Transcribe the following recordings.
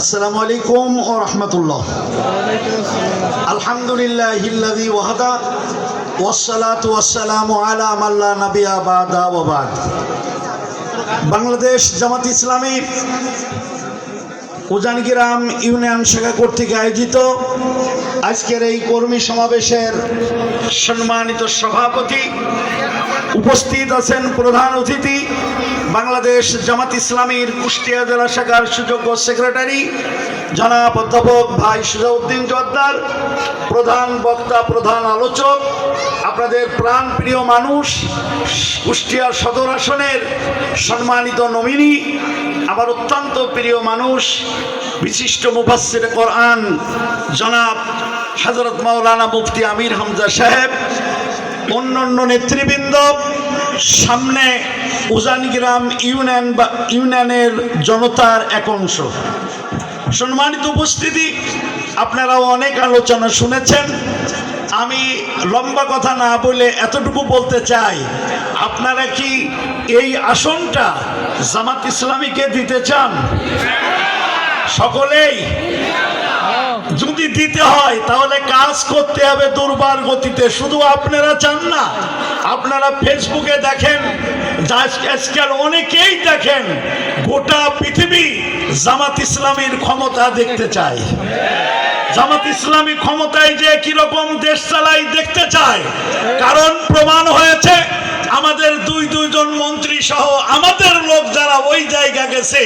আসসালামু আলাইকুম ও রহমতুল্লাহ। আলহামদুলিল্লাহ হিল্লাদি ওয়াহাদা, ওয়াসসালাতু ওয়াসসালামু আলা মাল্লা নাবিয়া বাদা। বাংলাদেশ জামাত ইসলামী উজানগিরাম ইউনিয়ন শাখা কর্তৃক আয়োজিত আজকের এই কর্মী সমাবেশের সম্মানিত সভাপতি উপস্থিত আছেন প্রধান অতিথি। বাংলাদেশ জামাত ইসলামীর কুষ্টিয়া জেলা শাখার সুযোগ্য সেক্রেটারি, জনাব অধ্যাপক ভাই সুজাউদ্দিন জোয়াদ্দার, প্রধান বক্তা, প্রধান আলোচক, আপনাদের প্রাণ প্রিয় মানুষ, কুষ্টিয়া সদর আসনের সম্মানিত নমিনী, আমার অত্যন্ত প্রিয় মানুষ, বিশিষ্ট মুফাসসির কোরআন, জনাব হজরত মাওলানা মুফতি আমির হামজা সাহেব অন্যান্য নেতৃবৃন্দ, সামনে উজানগ্রাম ইউনিয়ন বা ইউনিয়নের জনতার এক অংশ। সম্মানিত উপস্থিতি, আপনারাও অনেক আলোচনা শুনেছেন। আমি লম্বা কথা না বলে এতটুকু বলতে চাই, আপনারা কি এই আসনটা জামাত ইসলামীকে দিতে চান? সকলেই? যদি দিতে হয়, তাহলে কাজ করতে হবে দুর্বার গতিতে। শুধু আপনারা চান না, আপনারা ফেসবুকে দেখেন আজকাল অনেকেই দেখেন, গোটা পৃথিবী জামাত ইসলামীর ক্ষমতা দেখতে চায়। জামাত ইসলামী ক্ষমতায় যে কীরকম দেশ চালাই দেখতে চায়, কারণ প্রমাণ হয়েছে, আমাদের দুই দুইজন মন্ত্রী সহ আমাদের লোক যারা ওই জায়গা গেছে,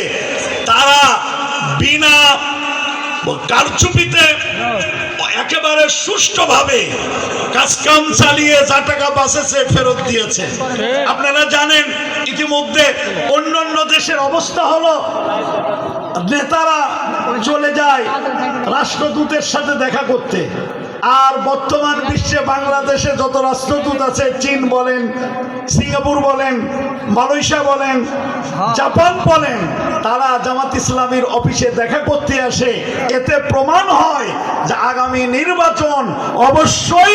তারা বিনা কারচুপিতে একেবারে সুষ্ঠুভাবে কাজকাম চালিয়ে যা টাকা বাঁচেছে ফেরত দিয়েছে। আপনারা জানেন ইতিমধ্যে অন্যান্য অন্য দেশের অবস্থা হলো নেতারা চলে যায় রাষ্ট্রদূতের সাথে দেখা করতে। আর বর্তমান বিশ্বে বাংলাদেশে যত রাষ্ট্রদূত আছে চীন বলেন সিঙ্গাপুর বলেন মালয়েশিয়া বলেন জাপান বলেন তারা জামাত ইসলামীর অফিসে দেখা করতে আসে। এতে প্রমাণ হয় যে আগামী নির্বাচন অবশ্যই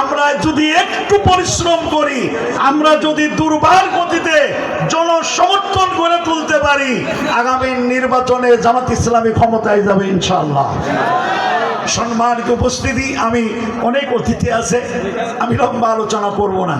আমরা যদি একটু পরিশ্রম করি আমরা যদি দুর্বার গতিতে জনসমর্থন করে তুলতে পারি আগামী নির্বাচনে জামাত ইসলামী ক্ষমতায় যাবে ইনশাআল্লাহ। সম্মানিত উপস্থিতি আমি অনেক অতিথি আছে আমি লম্বা আলোচনা করব না।